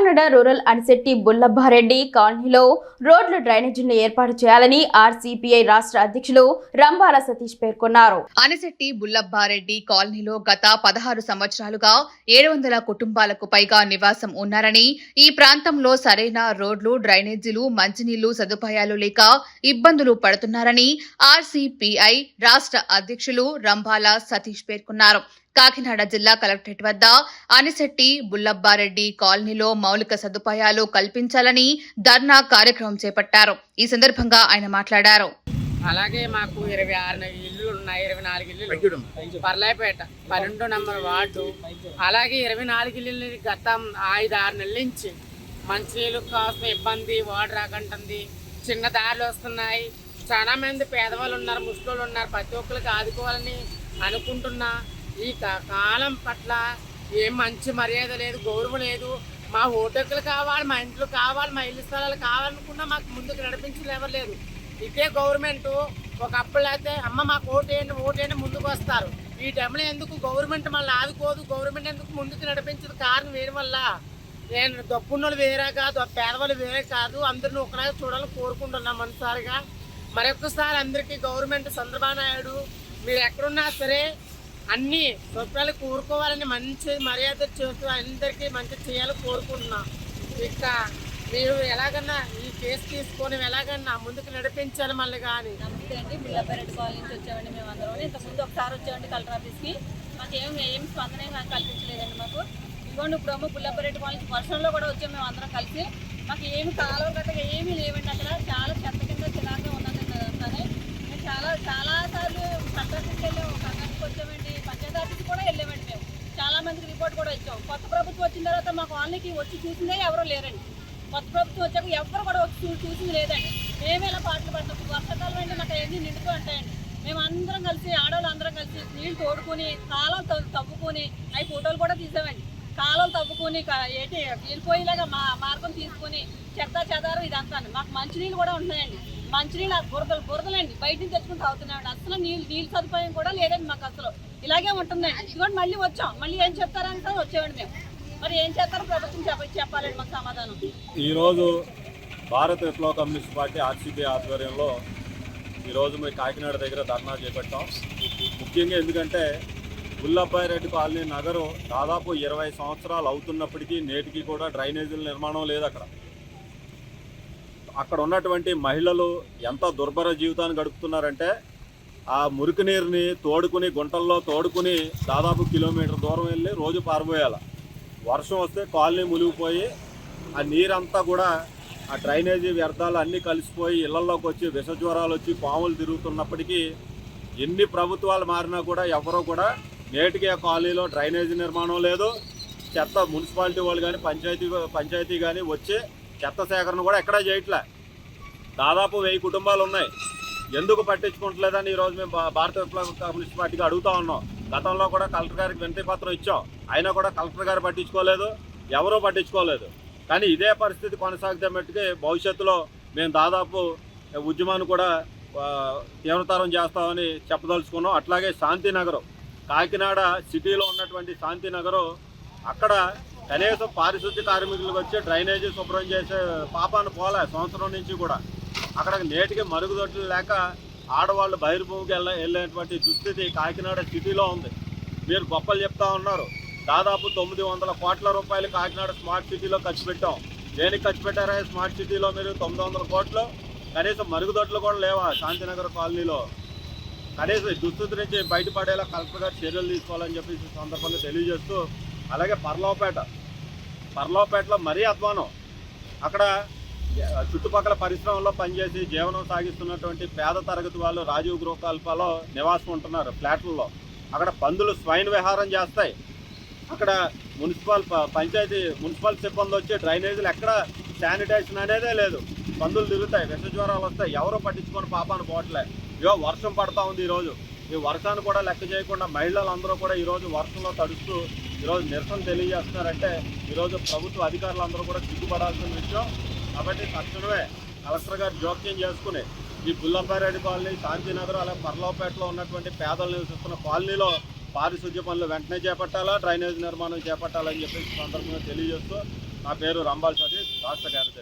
Kakinada rural Anisetti బుల్లభారెడ్డి కాలనీలో రోడ్లు డ్రైనేజీలను ఏర్పాటు చేయాలని ఆర్సీపీఐ రాష్ట్ర అధ్యక్షులు రంభాల సతీష్ పేర్కొన్నారు. అనిశెట్టి బుల్లభారెడ్డి కాలనీలో గత పదహారు సంవత్సరాలుగా ఏడు వందల కుటుంబాలకు పైగా నివాసం ఉన్నారని ఈ ప్రాంతంలో సరైన రోడ్లు డ్రైనేజీలు మంచినీళ్ళు సదుపాయాలు లేక ఇబ్బందులు పడుతున్నారని ఆర్సీపీఐ రాష్ట్ర అధ్యక్షులు రంభాల సతీష్ పేర్కొన్నారు. కాకినాడ జిల్లా కలెక్టరేట్ వద్ద అనిశెట్టి బుల్లబ్బారెడ్డి కాలనీలో మౌలిక సదుపాయాలు కల్పించాలని ధర్నా కార్యక్రమం చేపట్టారు. ఈ సందర్భంగా ఆయన మాట్లాడారు. అలాగే మాకు ఇరవై ఆరు ఇల్లు ఉన్నాయి ఇరవై నాలుగు ఇల్లు పర్లాయపేట పన్నెండో నంబర్ వార్డు. అలాగే ఇరవై నాలుగు ఇల్లు గత ఐదు ఆరు నెలల నుంచి మంచినీళ్ళు కోసం ఇబ్బంది వాటర్ రాకంటుంది. చిన్న దారులు వస్తున్నాయి. చాలా మంది పేదవాళ్ళు ఉన్నారు ముసలోళ్ళు ఉన్నారు. ప్రతి ఒక్కరికి ఆదుకోవాలని అనుకుంటున్నా. ఈ కాలం పట్ల ఏం మంచి మర్యాద లేదు గౌరవం లేదు. మా ఓటకులు కావాలి మా ఇంట్లో కావాలి మా ఇల్లు స్థలాలు కావాలనుకున్నా మాకు ముందుకు నడిపించడం ఎవరు లేదు ఇదే గవర్నమెంట్. ఒకప్పుడు అయితే అమ్మ మాకు ఓటేయండి ఓటేయండి ముందుకు వస్తారు. ఈ టైంలో ఎందుకు గవర్నమెంట్ మళ్ళీ ఆదుకోదు? గవర్నమెంట్ ఎందుకు ముందుకు నడిపించదు కారణం వేయడం వల్ల? నేను డబ్బున్నోళ్ళు వేరే కాదు పేదవాళ్ళు వేరే కాదు. అందరిని ఒకలాగా చూడాలని కోరుకుంటున్నాం మనసారిగా. మరొకసారి అందరికీ గవర్నమెంట్ చంద్రబాబు నాయుడు మీరు ఎక్కడున్నా సరే అన్ని స్వప్నాలు కోరుకోవాలని మంచి మర్యాద చేస్తూ అందరికీ మంచి చేయాలని కోరుకుంటున్నాం. ఇంకా మీరు ఎలాగన్నా ఈ కేసు తీసుకొని ఎలాగన్నా ముందుకు నడిపించాలి మళ్ళీ కానీ. నమస్తే అండి. బుల్లపరెడ్డి కాలనీ నుంచి వచ్చామండి మేము అందరం. ఇంతకుముందు ఒకసారి వచ్చామండి కలెక్టర్ ఆఫీస్కి. మాకు ఏం ఏం స్పందన ఏం కల్పించలేదండి మాకు. ఇదిగోండి ఇప్పుడేమో బుల్లపరెడ్డి కాలనీ వర్షంలో కూడా వచ్చాము మేము అందరం కలిసి. మాకు ఏమి కాలువ గట్టగా ఏమీ లేవండి అక్కడ. చాలా చెత్త కింద చిరాగ్గా ఉన్నదండి చాలా చాలా సార్లు సందర్శనకి వెళ్ళాము సంఘానికి వచ్చామండి పంచాయతీ ఆఫీస్కి కూడా వెళ్ళామండి మేము చాలా మందికి రిపోర్ట్ కూడా ఇచ్చాం కొత్త ప్రభుత్వం వచ్చిన తర్వాత మా కాలనీకి వచ్చి చూసిందే ఎవరూ లేరండి. కొత్త ప్రభుత్వం వచ్చాక ఎవరు కూడా వచ్చి చూసింది లేదండి. మేమే ఇలా పాటలు పడుతున్నాం వర్షాకాలం అంటే మాకు అవన్నీ నిండుతూ ఉంటాయండి. మేము అందరం కలిసి ఆడవాళ్ళు అందరం కలిసి నీళ్ళు తోడుకొని కాలం తవ్వుకొని అవి ఫోటోలు కూడా తీసామండి. కాలాలు తవ్వుకొని ఏంటి వెళ్ళిపోయేలాగా మా మార్గం తీసుకొని చెత్త చెదారం ఇదంతా మాకు మంచినీళ్ళు కూడా ఉంటున్నాయండి. మంచినీళ్ళు ఆ బురదలు బురదలండి. బయట నుంచి తెచ్చుకుని తాగుతున్నామండి. అసలు నీళ్ళు నీళ్ళు సదుపాయం కూడా లేదండి మాకు అసలు. ఇలాగే ఉంటుందండి. ఇదిగోండి మళ్ళీ వచ్చాం. మళ్ళీ ఏం చెప్తారంటే వచ్చేవాడి మేము. మరి ఏం ప్రభుత్వం చెప్పాలండి మాకు సమాధానం. ఈరోజు భారత విప్లవ కమ్యూనిస్ట్ పార్టీ ఆర్సీపీ ఆధ్వర్యంలో ఈరోజు మేము కాకినాడ దగ్గర ధర్నా చేపట్టాం. ముఖ్యంగా ఎందుకంటే గుల్లబ్బాయిరెడ్డి కాలనీ నగరం దాదాపు ఇరవై సంవత్సరాలు అవుతున్నప్పటికీ నేటికి కూడా డ్రైనేజీల నిర్మాణం లేదు అక్కడ. అక్కడ ఉన్నటువంటి మహిళలు ఎంత దుర్భర జీవితాన్ని గడుపుతున్నారంటే ఆ మురికి నీరుని తోడుకుని గుంటల్లో తోడుకుని దాదాపు కిలోమీటర్ దూరం వెళ్ళి రోజు పారిపోయాలి. వర్షం వస్తే కాలనీ మునిగిపోయి ఆ నీరంతా కూడా ఆ డ్రైనేజీ వ్యర్థాలు అన్నీ కలిసిపోయి ఇళ్ళలోకి వచ్చి విష జ్వరాలు వచ్చి పాములు తిరుగుతున్నప్పటికీ ఎన్ని ప్రభుత్వాలు మారినా కూడా ఎవరో కూడా నేటికి ఆ కాలనీలో డ్రైనేజీ నిర్మాణం లేదు. చెత్త మున్సిపాలిటీ వాళ్ళు కానీ పంచాయతీ పంచాయతీ కానీ వచ్చి చెత్త సేకరణ కూడా ఎక్కడా చేయట్లే. దాదాపు వెయ్యి కుటుంబాలు ఉన్నాయి. ఎందుకు పట్టించుకుంటలేదని ఈరోజు మేము భారత విప్లవ కమ్యూనిస్ట్ పార్టీకి అడుగుతా ఉన్నాం. గతంలో కూడా కలెక్టర్ గారికి వినతి పత్రం ఇచ్చాం. అయినా కూడా కలెక్టర్ గారు పట్టించుకోలేదు. ఎవరూ పట్టించుకోలేదు. కానీ ఇదే పరిస్థితి కొనసాగితే మట్టుకే భవిష్యత్తులో మేము దాదాపు ఉద్యమాన్ని కూడా తీవ్రతరం చేస్తామని చెప్పదలుచుకున్నాం. అట్లాగే శాంతినగరం కాకినాడ సిటీలో ఉన్నటువంటి శాంతినగరం అక్కడ కనీసం పారిశుద్ధ్య కార్మికులకు వచ్చి డ్రైనేజీ శుభ్రం చేసే పాపాన్ని పోలే సంవత్సరం నుంచి కూడా. అక్కడ నేటికి మరుగుదొడ్లు లేక ఆడవాళ్ళు బహిర్భూమికి వెళ్ళ వెళ్ళేటువంటి దుస్థితి కాకినాడ సిటీలో ఉంది. మీరు గొప్పలు చెప్తా ఉన్నారు. దాదాపు తొమ్మిది వందల కోట్ల రూపాయలు కాకినాడ స్మార్ట్ సిటీలో ఖర్చు పెట్టాం. దేనికి ఖర్చు పెట్టారా? స్మార్ట్ సిటీలో మీరు తొమ్మిది వందల కోట్లు. కనీసం మరుగుదొడ్లు కూడా లేవా శాంతినగర్ కాలనీలో? కనీసం దుస్థితి నుంచి బయటపడేలా కలెక్టర్ గారు చర్యలు తీసుకోవాలని చెప్పేసి సందర్భంగా తెలియజేస్తూ అలాగే పర్లోపేట. పర్లోపేటలో మరీ అధ్వానం అక్కడ చుట్టుపక్కల పరిశ్రమలో పనిచేసి జీవనం సాగిస్తున్నటువంటి పేద తరగతి వాళ్ళు రాజీవ్ గృహకల్పలో నివాసం ఉంటున్నారు ఫ్లాట్లలో. అక్కడ పందులు స్వైన్ విహారం చేస్తాయి. అక్కడ మున్సిపల్ పంచాయతీ మున్సిపల్ సిబ్బంది వచ్చి డ్రైనేజీలు ఎక్కడ శానిటైజేషన్ అనేదే లేదు. పందులు తిరుగుతాయి విష జ్వరాలు వస్తాయి. ఎవరు పట్టించుకొని పాపాను పోవట్లే. ఇగో వర్షం పడతా ఉంది ఈరోజు. ఈ వర్షాన్ని కూడా లెక్క చేయకుండా మహిళలందరూ కూడా ఈరోజు వర్షంలో తడుస్తూ ఈరోజు నిరసన తెలియజేస్తున్నారంటే ఈరోజు ప్రభుత్వ అధికారులందరూ కూడా సిగ్గుపడాల్సిన విషయం. కాబట్టి తక్షణమే కలెక్టర్ గారు జోక్యం చేసుకుని ఈ బుల్లపారెడ్డి కాలనీ శాంతినగర్ అలాగే పర్లోపేటలో ఉన్నటువంటి పేదలు నివసిస్తున్న కాలనీలో పారిశుద్ధ్య పనులు వెంటనే చేపట్టాలా డ్రైనేజ్ నిర్మాణం చేపట్టాలని చెప్పి సందర్భంగా తెలియజేస్తూ నా పేరు రంబాల్ సతీష్ రాష్ట్ర కార్యదర్శి.